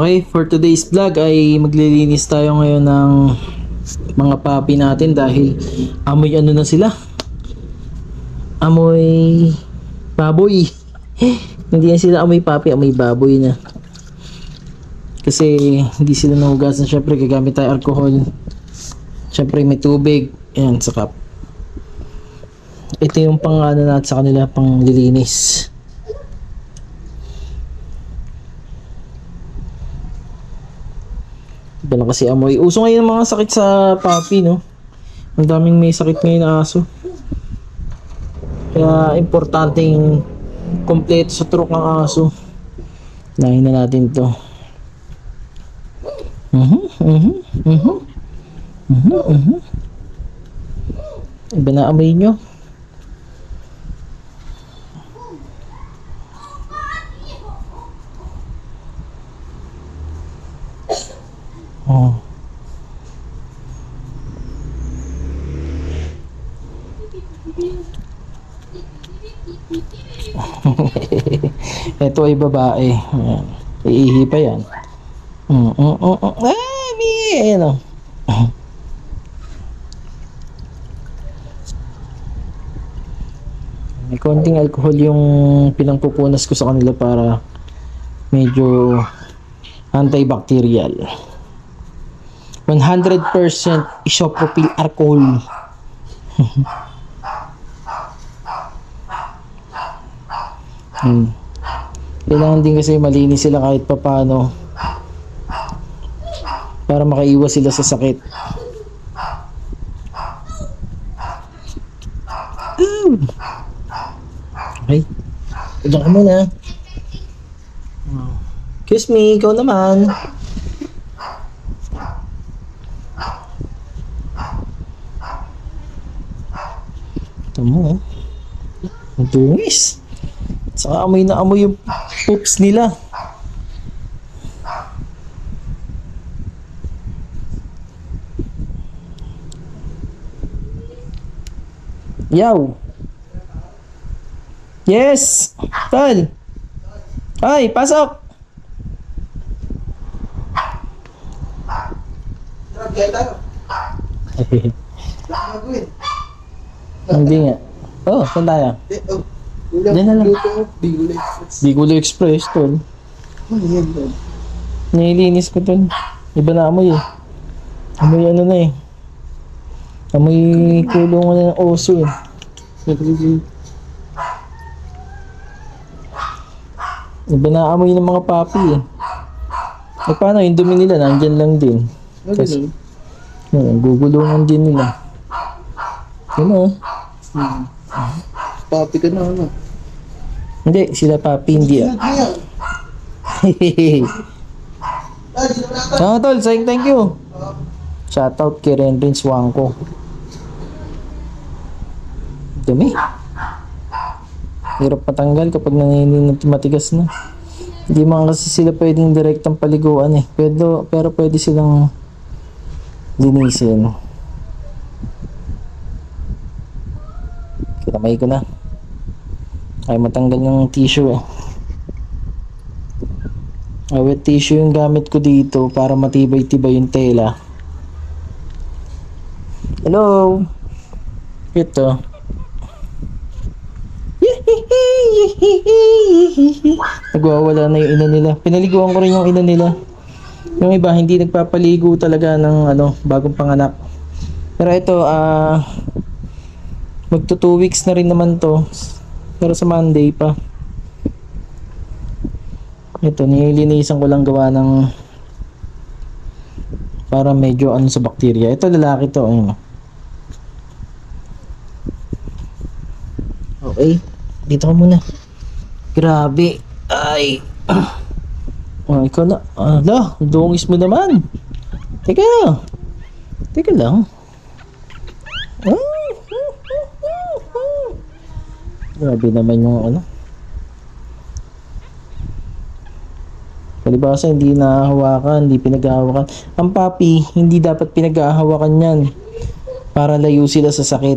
Okay, for today's vlog ay maglilinis tayo ngayon ng mga papi natin dahil amoy ano na sila. Amoy baboy. hindi na sila amoy papi, amoy baboy na. Kasi hindi sila nahugasan. Syempre, gagamit tayo alcohol. Syempre, may tubig. Ayan, sa cup. Ito yung pang ano natin sa kanila, pang lilinis. Na kasi amoy. Uso ngayon mga sakit sa puppy, no? Ang daming may sakit ngayon na aso. Kaya importanteng kompleto sa truk ng aso. Lahin na natin to. Mhm, mhm, mhm. Mhm, mhm. Iba na amoy nyo. Oh. Ito ay babae. Ayan. Iihi pa yan. Mm, mm, mm, mm. Ay, mi! Ayan o. May konting alcohol yung pinangpupunas ko sa kanila para medyo antibacterial. 100% isopropyl alcohol. hmm. Kailangan din kasi malinis sila kahit papano para makaiwas sila sa sakit. Ooh. Okay. Diyan ka muna. Kiss me, ikaw naman. Ito mo, oh. Ang dungis. Saka amoy na amoy yung poops nila. Yaw. Yes. Tal. Ay, pasok. Hindi nga. Oh, saan tayo? Oh. Ulam. Diyan na lang. Bigol Express. Bigolo Express, tol. Ano yan, tol? Nililinis ko tol. Iba na amoy eh. Amoy ano na eh. Amoy kulungan na ng oso eh. Iba na amoy ng mga papi eh. Eh paano yung dumi nila nandyan lang din. Ano Kasi- yun? Yan, gugulungan din nila. Yun oh. Hmm. Papi ka na, ano? Hindi, sila papi hindi ah. Ah, tol, sayang thank you. Shoutout kay Renrin Swangko. Dumi. Hirap patanggal kapag nanginginig matigas na. Hindi man kasi sila pwedeng direktang paliguan eh. Pero, pero pwede silang linisin. Kinamay ko na. Ay matanggal ng tissue eh. Ah, wet tissue yung gamit ko dito para matibay-tibay yung tela. Hello. Ito. Nagwawala na yung ina nila. Pinaliguan ko rin yung ina nila. Yung iba hindi nagpapaligo talaga ng ano, bagong panganak. Pero ito ah magto 2 weeks na rin naman to. Pero sa Monday pa. Ito, nililinisan ko lang gawa ng para medyo ano sa bakterya. Ito lalaki to, ayun. Okay, dito ka muna. Grabe. Ay. Oh, ikaw na. Ala, dungis mo naman. Teka. Teka lang. Ah. Grabe naman yung ano. Palibasa, hindi nahahawakan, hindi pinaghahawakan. Ang papi, hindi dapat pinaghahawakan yan. Para layo sila sa sakit.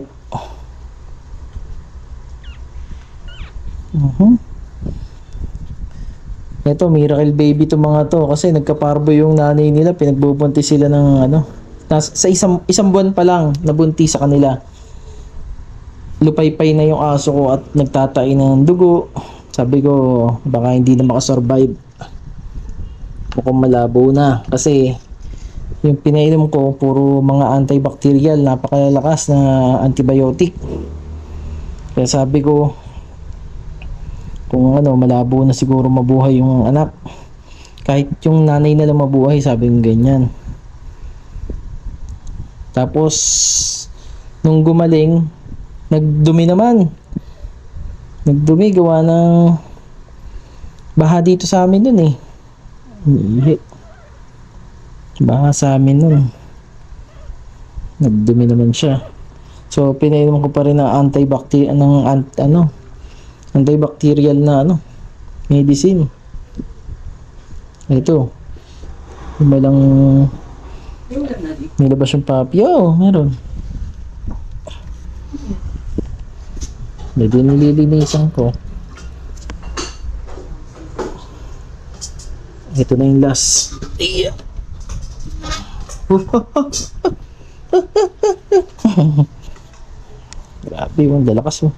Mhm. Ito, miracle baby to mga to kasi nagkaparbo yung nanay nila, pinagbubuntis sila ng ano. Nas, sa isang isang buwan pa lang nabuntis sa kanila. Lupay-pay na yung aso ko at nagtatai ng dugo. Sabi ko, baka hindi na makasurvive. Mukhang malabo na kasi yung pinainom ko puro mga antibacterial, napakalakas na antibiotic. Kaya sabi ko, kung ano, malabo na siguro mabuhay yung anak. Kahit yung nanay na lang mabuhay, sabi ko ganyan. Tapos, nung gumaling, nagdumi naman. Nagdumi, gawa ng baha dito sa amin nun eh. Ihi. Baha sa amin nun. Nagdumi naman siya. So, pinainom ko pa rin ng antibacterial, ng ant, ano, antibacterial na ano, medicine. Ito. Iba lang nilabas yung papi. Oo, meron. Medyo nililinisan ko. Ito na yung last. Iya. Grabe, yung dalakas mo.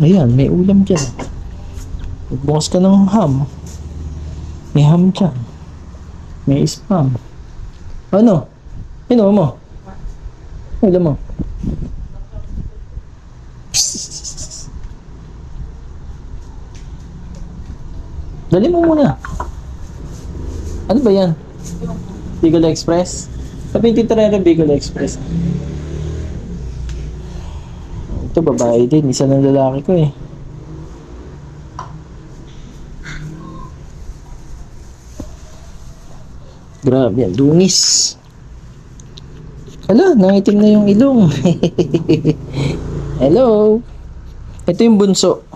Ayan, may ulam dyan. Magbukas ka ng ham. May ham dyan. May spam. Ano? Ano mo? Ulam mo? Dali mo muna. Ano ba yan? Bigol Express? Sabi yung titirera Bigol Express. Ito babae din. Isa ng lalaki ko eh. Grabe yan. Dungis. Hala, nangitim na yung ilong. Hello. Ito yung bunso.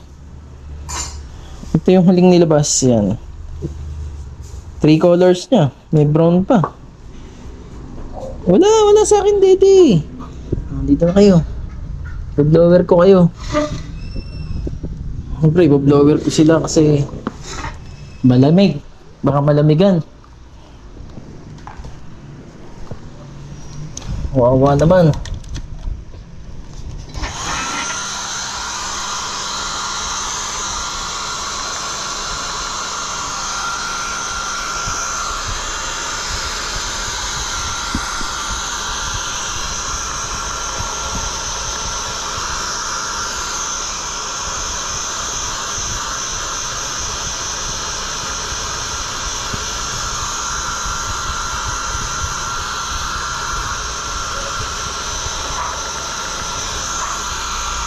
Ito yung huling nilabas. Yan. Three colors niya. May brown pa. Wala, wala sa akin, Daddy. Dito na kayo. Blower ko kayo. Siyempre, blower ko sila kasi malamig. Baka malamigan. Wawa naman.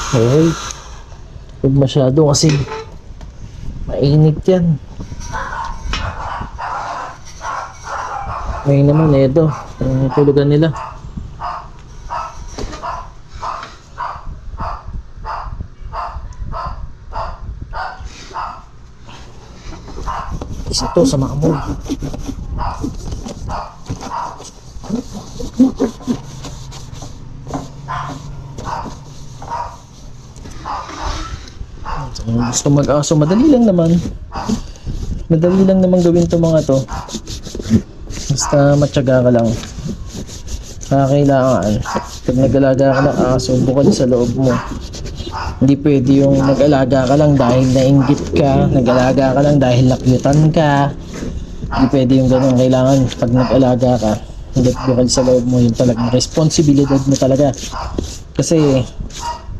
Hey, huwag masyado kasi mainit yan. Ngayon naman, ito, ang tulugan nila. Isa to sa maamon. Kung gusto mag-aso, madali lang naman. Madali lang naman gawin to mga to. Basta matyaga ka lang. Kailangan, pag nag-alaga ka ng aso, bukod sa loob mo. Hindi pwede yung nag-alaga ka lang dahil nainggit ka, nag-alaga ka lang dahil nakyutan ka. Hindi pwede yung ganun. Kailangan, pag nag-alaga ka, hindi bukod sa loob mo, yung talagang responsibilidad mo talaga. Kasi,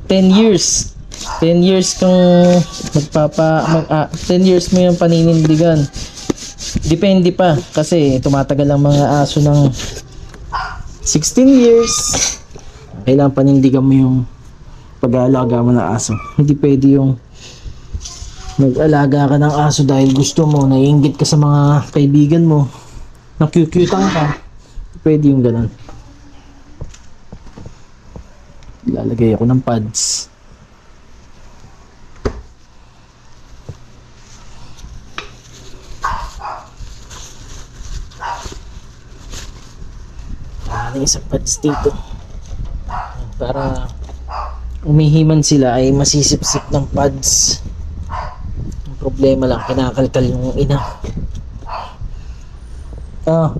10 years 10 years kang magpapa mag, ah, 10 years mo yung paninindigan. Depende pa kasi tumatagal ang mga aso ng 16 years. Kailangan panindigan mo yung pag-aalaga mo ng aso. Hindi pwede yung mag-alaga ka ng aso dahil gusto mo naiingit ka sa mga kaibigan mo nakyukyutan ka. Hindi pwede yung ganun. Lalagay ako ng pads Isang pads dito. Para umihiman sila ay masisipsip ng pads. Ang problema lang, kinakalkal yung ina. Ah.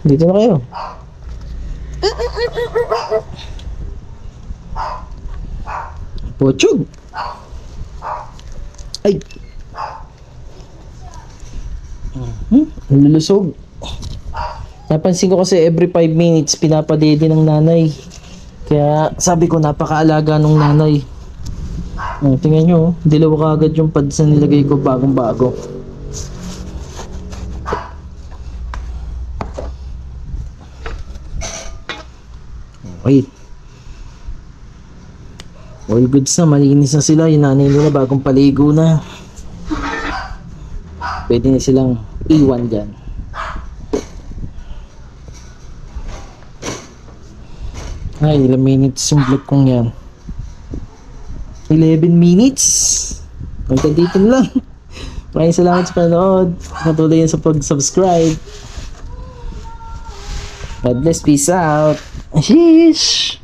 Dito na kayo. Pochog. Ay. Hmm, lulusog. Napansin ko kasi every 5 minutes pinapadede ng nanay. Kaya sabi ko napakaalaga nung nanay. Oh, tingnan nyo, oh. dilaw ka agad yung pads na nilagay ko bagong bago. Okay. All goods na, malinis na sila. Yung nanay nila bagong paligo na. Pwede na silang iwan dyan. Ay, ilang minutes yung vlog kong yan. 11 minutes. Hanggang dito lang. Maraming salamat sa panonood. Patuloy yan sa pag-subscribe. God bless. Peace out. Sheesh.